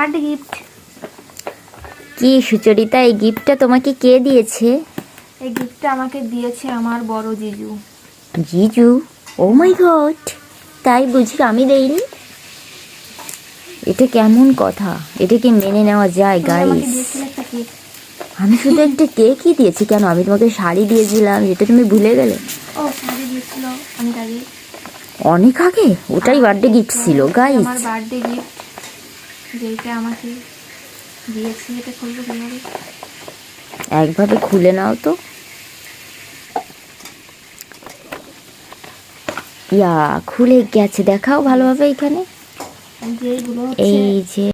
Birthday gift. কি সুচরিতা এই গিফটটা তোমাকে কে দিয়েছে? এই গিফটটা আমাকে দিয়েছে আমার বড় জিজু। জিজু? ও মাই গড তাই বুঝি আমি দেইনি? এটা কেমন কথা এটা কি মেনে নেওয়া যায় গাইস আমি শুধু একটা কেকই দিয়েছি কেন? আমি তোমাকে শাড়ি দিয়েছিলাম যেটা তুমি ভুলে গেলে। ও শাড়ি দিয়েছিল অনেক আগে। অনেক আগে? ওটাই বার্থডে গিফট ছিল গাইস আমার বার্থডে গিফট যেটা আমাকে দিয়েছে এটা খুলবো কীভাবে? একভাবে খুলে নাও তো। ইয়া খুলে গেছে দেখাও ভালোভাবে এখানে। এই যে